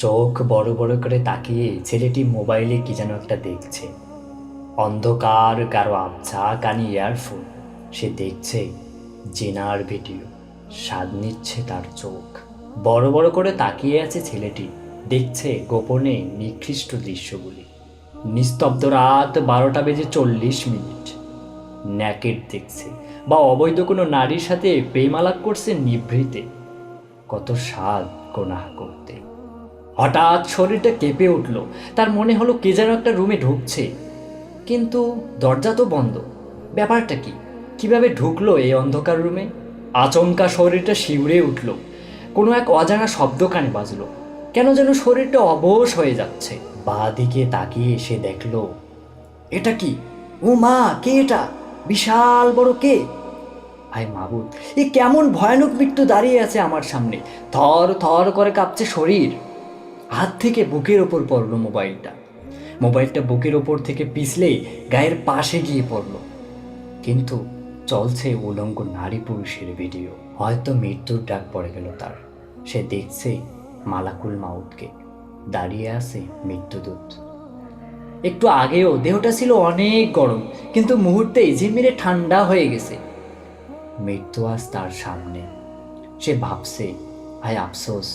চোখ বড় বড় করে তাকিয়ে ছেলেটি মোবাইলে কি যেন একটা দেখছে। অন্ধকার কারও আবছা কানি ইয়ারফোন। সে দেখছে জেনার ভিডিও। স্বাদ নিচ্ছে তার চোখ। বড় বড় করে তাকিয়ে আছে ছেলেটি। দেখছে গোপনে নিকৃষ্ট দৃশ্যগুলি। নিস্তব্ধ রাত বারোটা বেজে চল্লিশ মিনিট। ন্যাকেট দেখছে বা অবৈধ কোনো নারীর সাথে প্রেমালাপ করছে নিভৃতে। কত স্বাদ কোনাহা করতে। হঠাৎ শরীরটা কেঁপে উঠল। তার মনে হলো কে যেন একটা রুমে ঢুকছে। কিন্তু দরজা তো বন্ধ। ব্যাপারটা কি? কীভাবে ঢুকলো এই অন্ধকার রুমে? আচমকা শরীরটা শিউরে উঠল। কোনো এক অজানা শব্দ কানে বাজলো। কেন যেন শরীরটা অবশ হয়ে যাচ্ছে। বাঁ দিকে তাকিয়ে সে দেখল, এটা কি? ও মা, কে এটা? বিশাল বড় কে? ভাই মাবুদ, এ কেমন ভয়ানক মৃত্যু দাঁড়িয়ে আছে আমার সামনে। থর থর করে কাঁপছে শরীর। হাত থেকে বুকের ওপর পড়ল মোবাইলটা। মোবাইলটা বুকের ওপর থেকে পিছলেই গায়ের পাশে গিয়ে পড়ল। কিন্তু চলছে উলঙ্গ নারী পুরুষের ভিডিও। হয়তো মৃত্যুর ডাক পড়ে গেল তার। সে দেখছে মালাকুল মাউতকে। দাঁড়িয়ে আছে মৃত্যুদূত একটু আগেও দেহটা ছিল অনেক গরম, কিন্তু মুহূর্তেই ঝিমিরে ঠান্ডা হয়ে গেছে। মৃত্যু আজ তার সামনে। সে ভাবছে ভাই আফসোস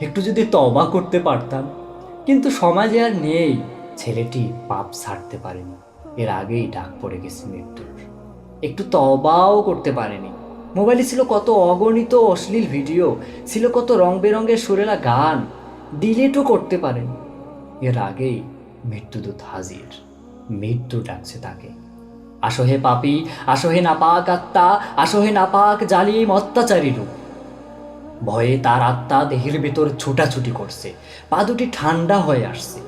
একটু যদি তবা করতে পারতাম। কিন্তু সমাজে আর নেই, ছেলেটি পাপ ছাড়তে পারেনি। এর আগেই ডাক পড়ে গেছে মৃত্যুর। একটু তবাও করতে পারেনি। মোবাইলে ছিল কত অগণিত অশ্লীল ভিডিও, ছিল কত রং বেরঙের সুরেলা গান। ডিলিটও করতে পারেনি। এর আগেই মৃত্যুদূত হাজির। মৃত্যু ডাকছে তাকে। আসো হে পাপি, আসো হে নাপাক আত্মা, আসো হে নাপাক জালিম অত্যাচারী রূপ। ভয়ে তার আত্মা দেহের ভেতর ছুটাছুটি করছে। পা দুটি ঠান্ডা হয়ে আসছে।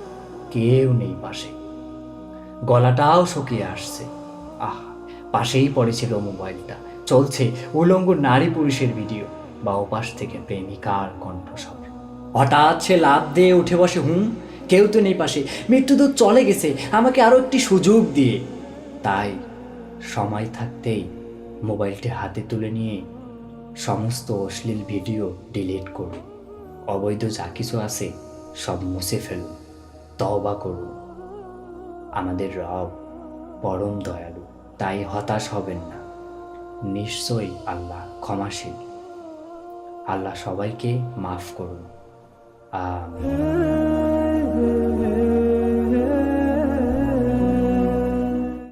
কেউ নেই পাশে। গলাটাও শুকিয়ে আসছে। আহ, পাশেই পড়েছিল মোবাইলটা। চলছে উলঙ্গ নারী পুরুষের ভিডিও। বা ওপাশ থেকে প্রেমিকার কণ্ঠস্বর। হঠাৎ সে লাভ দিয়ে উঠে বসে, হুম, কেউ তো নেই পাশে। মৃত্যুদূত চলে গেছে। আমাকে আরও একটি সুযোগ দিয়ে। তাই সময় থাকতেই মোবাইলটি হাতে তুলে নিয়ে সমস্ত অশ্লীল ভিডিও ডিলিট করুন। অবৈধ যা কিছু আছে সব মুছে ফেলুন। তওবা করুন। আমাদের রব পরম দয়ালু, তাই হতাশ হবেন না। নিশ্চয়ই আল্লাহ ক্ষমাশীল। আল্লাহ সবাইকে মাফ করুন। আমিন।